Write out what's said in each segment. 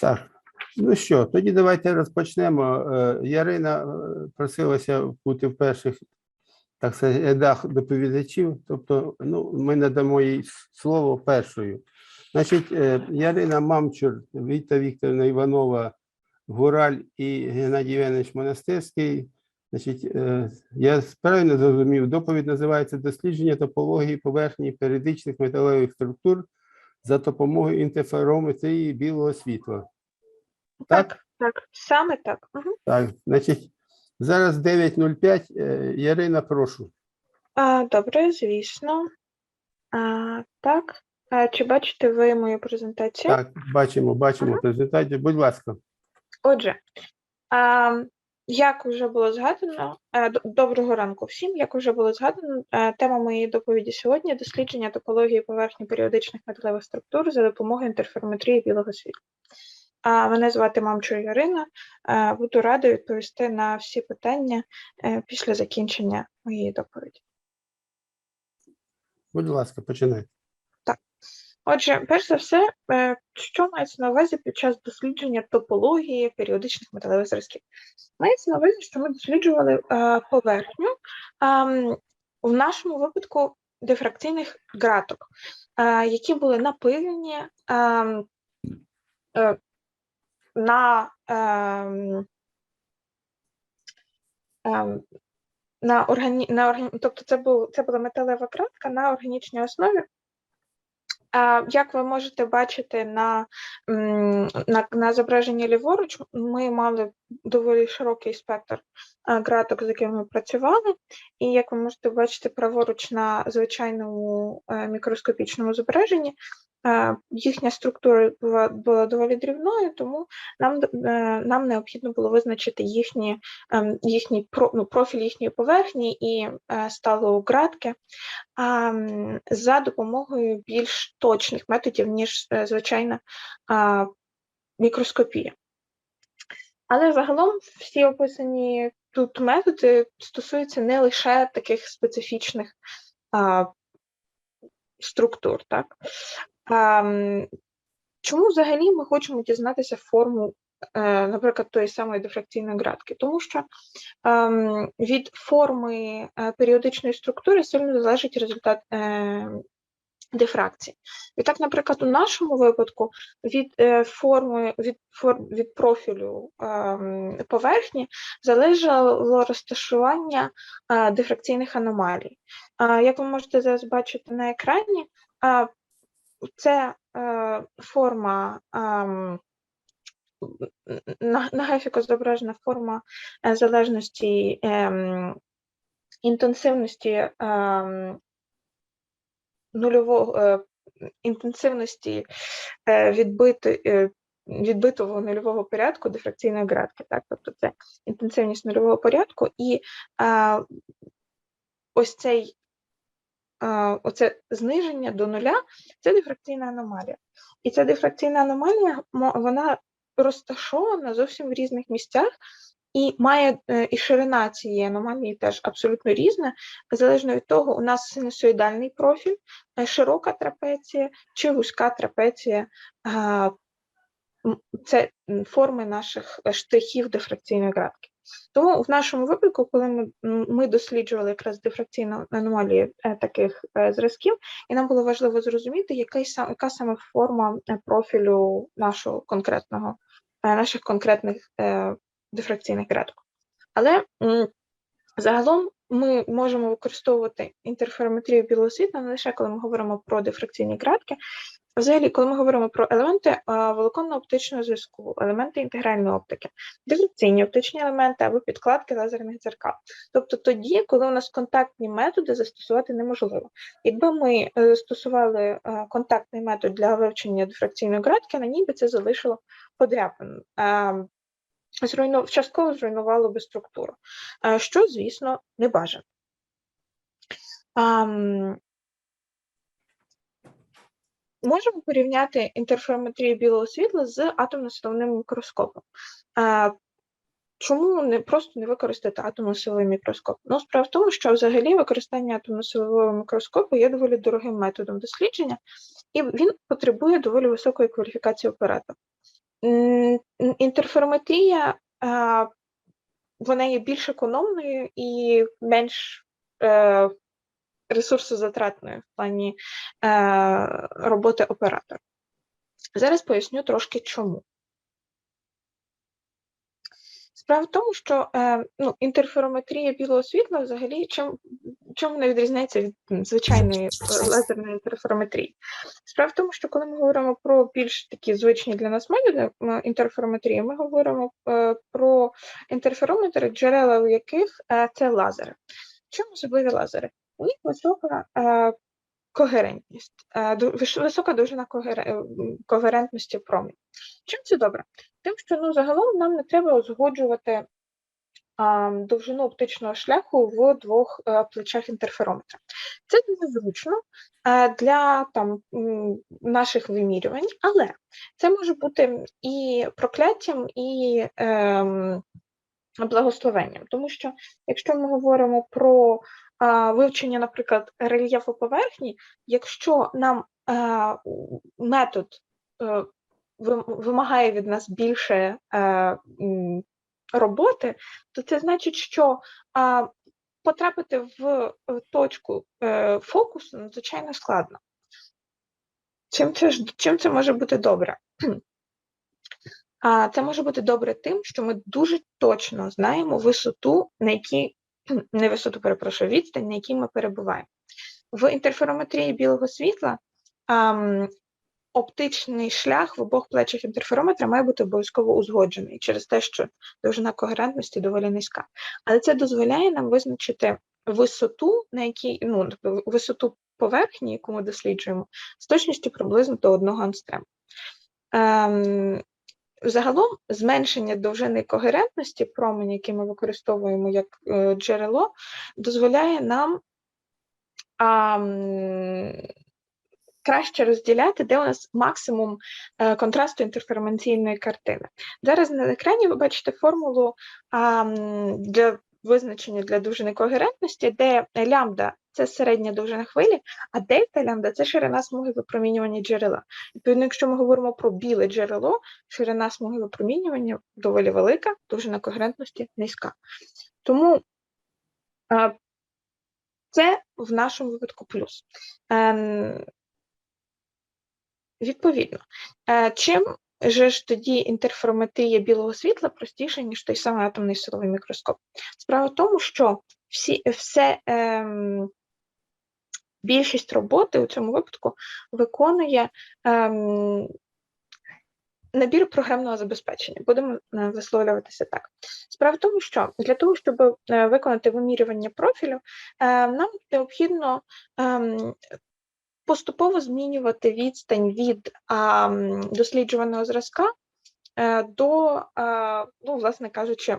Так, ну що, тоді давайте розпочнемо. Е, Ярина е, просилася бути в перших, так сказати, рядах доповідачів, тобто ну, ми надамо їй слово першою. Значить, е, Ярина Мамчур, Віта Вікторівна Іванова, Гураль і Геннадій Євгенович Монастирський. Значить, я правильно зрозумів, доповідь називається дослідження топології поверхні періодичних металевих структур за допомогою інтерферометрії білого світла. Так? Так, так, саме так. Угу. Так, значить, зараз 9.05. Е, Ярина, прошу. А, добре, звісно. А, так. А, чи бачите ви мою презентацію? Так, бачимо, бачимо презентацію. Будь ласка. Отже, а, як вже було згадано, е, доброго ранку всім. Як вже було згадано, е, тема моєї доповіді сьогодні дослідження топології поверхні періодичних металевих структур за допомогою інтерферометрії білого світла. А, Мене звати Мамчур Ярина. Е, Буду рада відповісти на всі питання після закінчення моєї доповіді. Будь ласка, починайте. Отже, перш за все, е, що мається на увазі під час дослідження топології періодичних металевих зразків? Мається на увазі, що ми досліджували е, поверхню ем, в нашому випадку дифракційних граток, е, які були напилені ем, на, ем, на, органі... на органі... тобто це, був... це була металева кратка на органічній основі. Як ви можете бачити на, на, на зображенні ліворуч, ми мали доволі широкий спектр а, граток, з якими ми працювали. І як ви можете бачити праворуч на звичайному е, мікроскопічному зображенні, е, їхня структура була, була доволі дрібною, тому нам, е, нам необхідно було визначити їхні, про, ну, профіль їхньої поверхні і сталу градки за допомогою більш точних методів, ніж звичайна мікроскопія. Але загалом всі описані тут методи стосуються не лише таких специфічних а, структур. Так? А, чому взагалі ми хочемо дізнатися форму, е, наприклад, тої самої дифракційної градки? Тому що від форми е, періодичної структури сильно залежить результат е, дифракції. І так, наприклад, у нашому випадку від е, форми, від, від профілю ем, поверхні залежало розташування е, дифракційних аномалій. Е, як ви можете зараз бачити на екрані, це форма. ем, на, графіку зображена форма залежності ем, інтенсивності нульового е, інтенсивності е, відбити, е, відбитого нульового порядку дифракційної градки. Так? Тобто це інтенсивність нульового порядку, і ось цей оце зниження до нуля це дифракційна аномалія. І ця дифракційна аномалія вона розташована зовсім в різних місцях, і має е, і ширина цієї аномалії теж абсолютно різна, залежно від того, у нас синусоїдальний профіль, е, широка трапеція чи вузька трапеція. Це форми наших е, штрихів дифракційної градки. Тому в нашому випадку, коли ми, ми досліджували якраз дифракційну аномалію таких зразків, і нам було важливо зрозуміти, сам, яка саме форма профілю нашого конкретного, наших конкретних дифракційних градок. Але загалом ми можемо використовувати інтерферометрію білого не лише коли ми говоримо про дифракційні градки. Взагалі, коли ми говоримо про елементи волоконно-оптичного зв'язку, елементи інтегральної оптики, дифракційні оптичні елементи або підкладки лазерних дзеркал. Тобто тоді, коли у нас контактні методи застосувати неможливо. Якби ми е, застосували е, контактний метод для вивчення дифракційної градки, на ній би це залишило подряпину. Зруйну... частково зруйнувало би структуру, е, що, звісно, не бажано. Ам, Можемо порівняти інтерферометрію білого світла з атомно-силовим мікроскопом. Е, Чому не просто не використати атомно-силовий мікроскоп? Ну, справа в тому, що взагалі використання атомно-силового мікроскопу є доволі дорогим методом дослідження, і він потребує доволі високої кваліфікації оператора. Інтерферометрія вона є більш економною і менш е, ресурсозатратною в плані е, роботи оператора. Зараз поясню трошки чому. Справа в тому, що е, ну, інтерферометрія білого світла взагалі чим, чим вона відрізняється від звичайної лазерної інтерферометрії? Справа в тому, що коли ми говоримо про більш такі звичні для нас методи інтерферометрії, ми говоримо е, про інтерферометри, джерела в яких е, це лазери. Чим особливі лазери? У них висока е, когерентність, е, висока довжина е, когерентності променю. Чим це добре? Тим, що ну, загалом нам не треба узгоджувати довжину оптичного шляху в двох е, плечах інтерферометра. Це дуже зручно для там, наших вимірювань, але це може бути і прокляттям, і ем, благословенням. Тому що якщо ми говоримо про вивчення, наприклад, рельєфу поверхні, якщо нам е, метод е, вимагає від нас більше е, роботи, то це значить, що потрапити в точку фокусу надзвичайно складно. Чим це, чим це може бути добре? Це може бути добре тим, що ми дуже точно знаємо висоту, на якій не висоту, перепрошую, відстань, на якій ми перебуваємо. В інтерферометрії білого світла ам, оптичний шлях в обох плечах інтерферометра має бути обов'язково узгоджений через те, що довжина когерентності доволі низька. Але це дозволяє нам визначити висоту, на якій ну, тобто висоту поверхні, яку ми досліджуємо, з точністю приблизно до одного ангстрему. Ем, Загалом зменшення довжини когерентності променя, який ми використовуємо як е, джерело, дозволяє нам а, краще розділяти, де у нас максимум е, контрасту інтерфероменційної картини. Зараз на екрані ви бачите формулу а, для визначення для довжини когерентності, де лямбда це середня довжина хвилі, а дельта лямбда це ширина смуги випромінювання джерела. Відповідно, якщо ми говоримо про біле джерело, ширина смуги випромінювання доволі велика, довжина когерентності низька. Тому а, це в нашому випадку плюс. Ем, Відповідно, е, чим же ж тоді інтерферометрія білого світла простіша, ніж той самий атомний силовий мікроскоп? Справа в тому, що всі, все, ем, більшість роботи у цьому випадку виконує ем, набір програмного забезпечення. Будемо е, висловлюватися так. Справа в тому, що для того, щоб е, виконати вимірювання профілю, е, нам необхідно ем, поступово змінювати відстань від а, м, досліджуваного зразка е, до, а, ну, власне кажучи,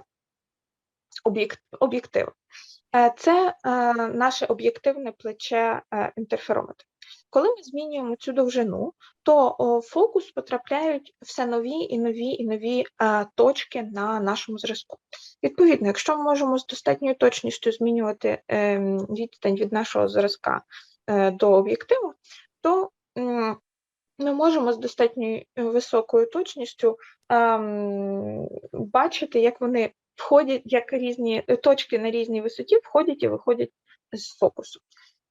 об'єк- об'єктиву. Е, Це е, наше об'єктивне плече е, інтерферометра. Коли ми змінюємо цю довжину, то в фокус потрапляють все нові і нові і нові е, точки на нашому зразку. Відповідно, якщо ми можемо з достатньою точністю змінювати ем, відстань від нашого зразка е, до об'єктиву, то ми можемо з достатньо високою точністю ем, бачити, як вони входять, як різні е, точки на різній висоті входять і виходять з фокусу.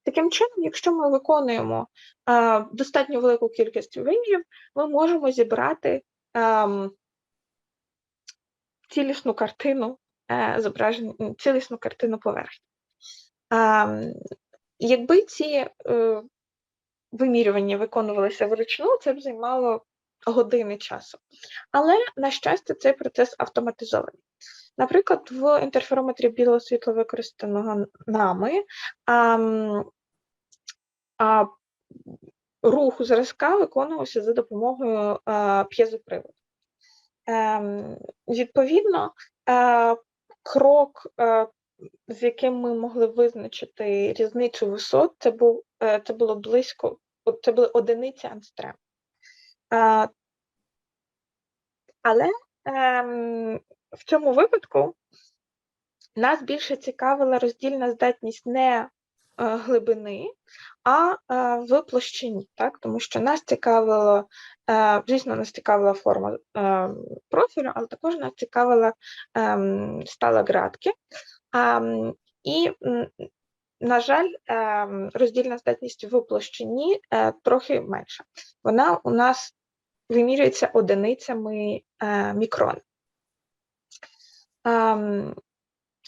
Таким чином, якщо ми виконуємо е, достатньо велику кількість вимірів, ми можемо зібрати ем, цілісну картину е, зображень, цілісну картину поверхні. Ем, якби ці е, вимірювання виконувалися вручну, це б займало години часу. Але, на щастя, цей процес автоматизований. Наприклад, в інтерферометрі білого світла, використаного нами, а, а, рух зразка виконувався за допомогою а, п'єзоприводу. Ем, відповідно, е, крок, е, з яким ми могли визначити різницю висот, це був е, це було близько, це були одиниці ангстрем. Але ем, в цьому випадку нас більше цікавила роздільна здатність не е, глибини, а е, в площині, так? Тому що нас цікавило, е, звісно, нас цікавила форма профілю, але також нас цікавила ем, стала градки. Ем, І, на жаль, роздільна здатність в площині трохи менша. Вона у нас вимірюється одиницями е, мікрон. Ем,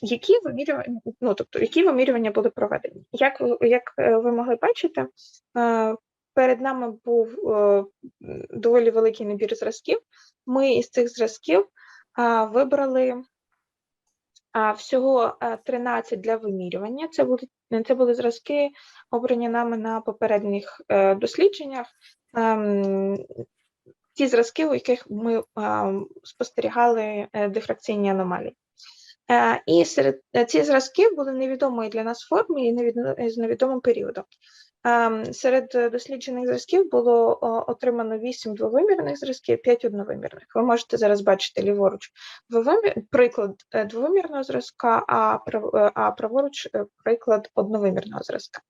які вимірювання, ну, тобто, які вимірювання були проведені? Як, як е, ви могли бачити, е, перед нами був е, доволі великий набір зразків. Ми із цих зразків вибрали всього е, 13 для вимірювання. Це були, це були зразки, обрані нами на попередніх дослідженнях. Ем, Ті зразки, у яких ми ем, спостерігали е, дифракційні аномалії. Е, І серед е, ці зразки були невідомої для нас форми і з невідомим періодом. Ем, Серед досліджених зразків було отримано 8 двовимірних зразків, 5 одновимірних. Ви можете зараз бачити ліворуч приклад двовимірного зразка, а, прав- а праворуч приклад одновимірного зразка.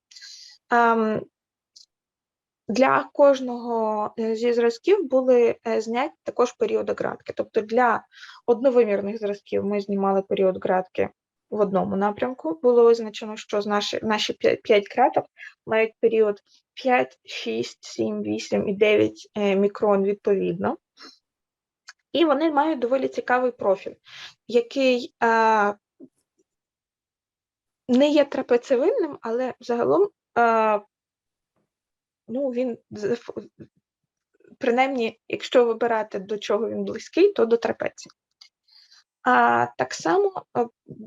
Для кожного е, зі зразків були е, зняті також періоди градки. Тобто для одновимірних зразків ми знімали період градки в одному напрямку. Було визначено, що наші, наші 5 краток мають період 5, 6, 7, 8 і 9 е, мікрон відповідно. І вони мають доволі цікавий профіль, який е, не є трапецевидним, але загалом е, ну, він принаймні, якщо вибирати до чого він близький, то до трапеції. А так само е,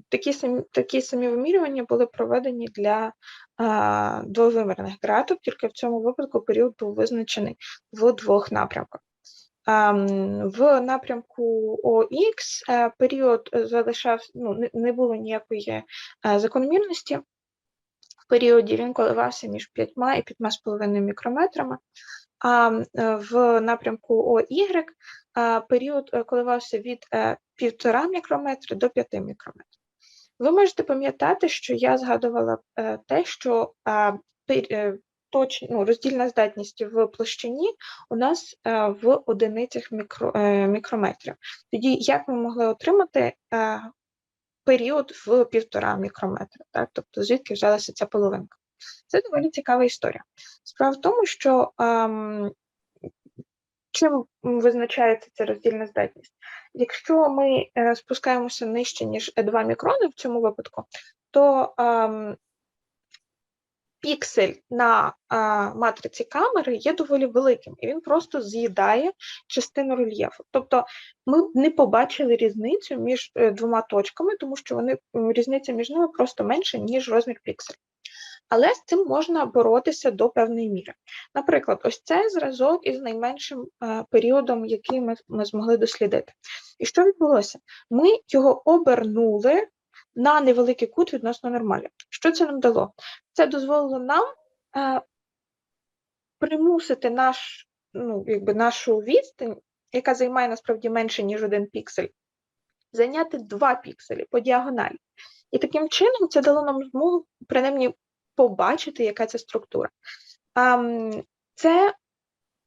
такі самі, такі самі вимірювання були проведені для а, двовимірних градок, тільки в цьому випадку період був визначений в двох напрямках. А, В напрямку ОХ е, період е, залишав, ну, не- не було ніякої е, закономірності. Періоді він коливався між 5 і 5,5 мікрометрами. А е, в напрямку ОY період е, коливався від е, 1,5 мікрометра до 5 мікрометрів. Ви можете пам'ятати, що я згадувала е, те, що е, точ, ну, роздільна здатність в площині у нас е, в одиницях мікро, е, мікрометрів. Тоді як ми могли отримати е, період в півтора мікрометра? Так? Тобто звідки взялася ця половинка? Це доволі цікава історія. Справа в тому, що ем, чим визначається ця роздільна здатність? Якщо ми е, спускаємося нижче, ніж 2 мікрони в цьому випадку, то ем, піксель на а, матриці камери є доволі великим, і він просто з'їдає частину рельєфу. Тобто ми б не побачили різницю між е, двома точками, тому що вони різниця між ними просто менша, ніж розмір пікселя. Але з цим можна боротися до певної міри. Наприклад, ось це зразок із найменшим е, періодом, який ми, ми змогли дослідити. І що відбулося? Ми його обернули на невеликий кут відносно нормалі. Що це нам дало? Це дозволило нам е, примусити наш, ну, якби нашу відстань, яка займає насправді менше, ніж один піксель, зайняти два пікселі по діагоналі. І таким чином це дало нам змогу принаймні побачити, яка це структура. Ам, Це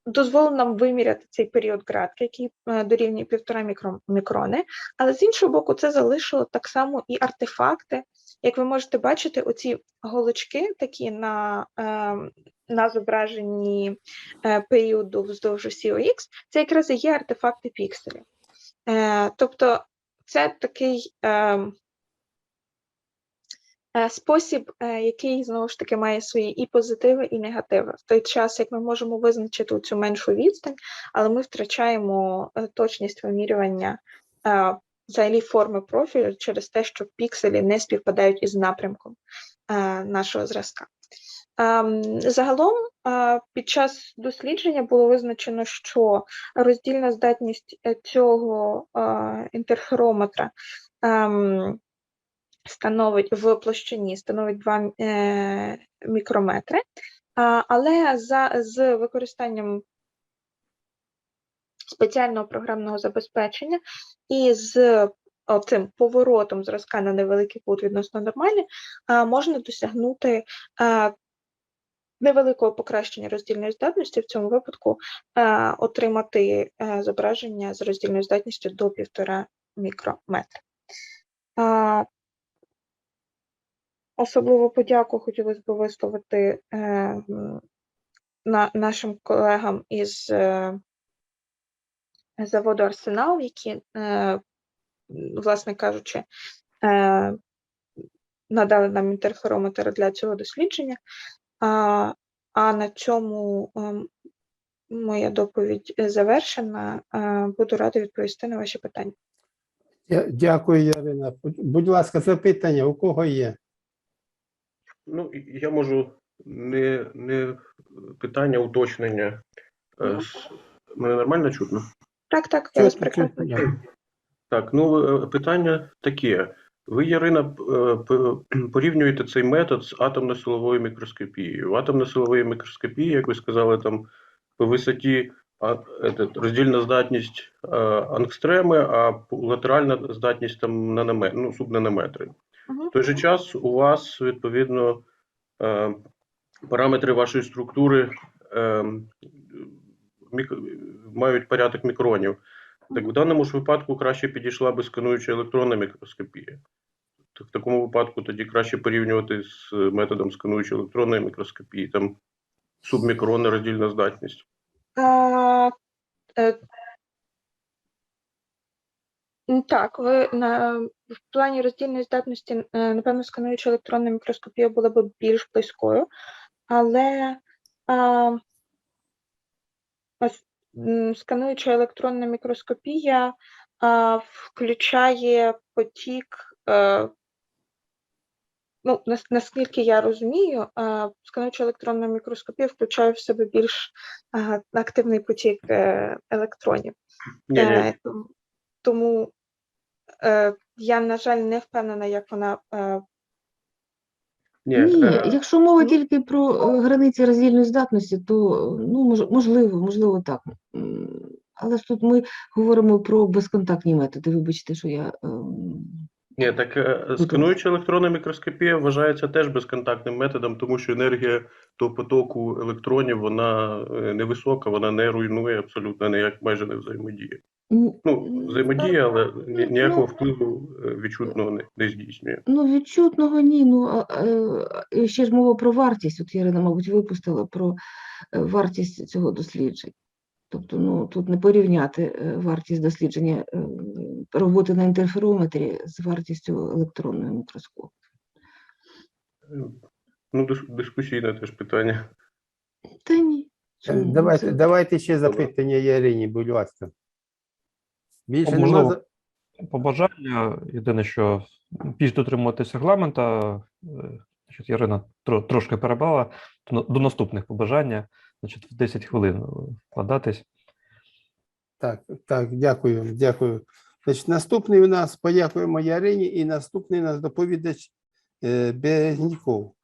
дозволило нам виміряти цей період градки, який е, дорівнює півтора мікрони, але з іншого боку, це залишило так само і артефакти. Як ви можете бачити, оці голочки такі на, е, на зображенні е, періоду вздовж осі ОХ, це якраз і є артефакти пікселів. Тобто це такий е, е, спосіб, е, який знову ж таки має свої і позитиви, і негативи. В той час, як ми можемо визначити цю меншу відстань, але ми втрачаємо е, точність вимірювання е, взагалі форми профілю через те, що пікселі не співпадають із напрямком е, нашого зразка. Ем, Загалом е, під час дослідження було визначено, що роздільна здатність е, цього е, інтерферометра ем, становить в площині становить 2 е, мікрометри, а, але за, з використанням спеціального програмного забезпечення і з цим поворотом зразка на невеликий кут відносно нормальний, можна досягнути а, невеликого покращення роздільної здатності, в цьому випадку а, отримати а, зображення з роздільною здатністю до 1,5 мікрометра. Особливу подяку хотілося б висловити е, на, нашим колегам із е, заводу Арсенал, які, е, власне кажучи, е, надали нам інтерферометр для цього дослідження. А, а на цьому ем, моя доповідь завершена. Е, Буду рада відповісти на ваші питання. Дякую, Ярина. Будь ласка, запитання, у кого є? Ну, я можу не, не питання, уточнення. Е, с- Мене нормально чутно? Так, так, я вас прекрасно. Так, ну е, питання таке. Ви, Ярина, п- е, п- порівнюєте цей метод з атомно-силовою мікроскопією. В атомно-силової мікроскопії, як ви сказали, там по висоті а, роздільна здатність а, ангстреми, а п- латеральна здатність там нанометр, ну, субнанометри. В той же час у вас, відповідно, е, параметри вашої структури е, мають порядок мікронів. Так в даному ж випадку краще підійшла би скануюча електронна мікроскопія. В такому випадку тоді краще порівнювати з методом скануючої електронної мікроскопії, там субмікронна роздільна здатність. А, Так, ви на в плані роздільної здатності, е, напевно, скануюча електронна мікроскопія була б більш близькою, але а, ось, скануюча електронна мікроскопія а, включає потік. е, Ну, наскільки я розумію, а, скануюча електронна мікроскопія включає в себе більш а, активний потік е, електронів. Ні, ні, Тому я, на жаль, не впевнена, як вона е, ні, Ні, е, якщо мова тільки про е, границі роздільної здатності, то ну мож, можливо, можливо, так. М, Але ж тут ми говоримо про безконтактні методи. Вибачте, що я ем, Ні, так е, скануюча електронна мікроскопія вважається теж безконтактним методом, тому що енергія того потоку електронів вона е, невисока, вона не руйнує абсолютно ніяк майже не взаємодіє. Ну, взаємодіє, але ніякого ну, впливу е, відчутного не, не здійснює. Ну, відчутного ні. Ну, а, е, ще ж мова про вартість. От Ярина, мабуть, випустила про е, вартість цього дослідження. Тобто, ну, тут не порівняти вартість дослідження роботи на інтерферометрі з вартістю електронного мікроскопу. Ну, дискусійне теж питання. Та ні. Чому? Давайте, Це- давайте ще запитання Ярині, будь ласка. Більше нема Можливо. за- побажання. Єдине, що більш дотримуватися регламента. Е, Значить, Ярина трошки перебрала до, наступних побажання. Значить, в 10 хвилин е, вкладатись. Так, так, дякую, дякую. Значить, наступний у нас подякуємо Ярині, і наступний у нас доповідач е, Березніков.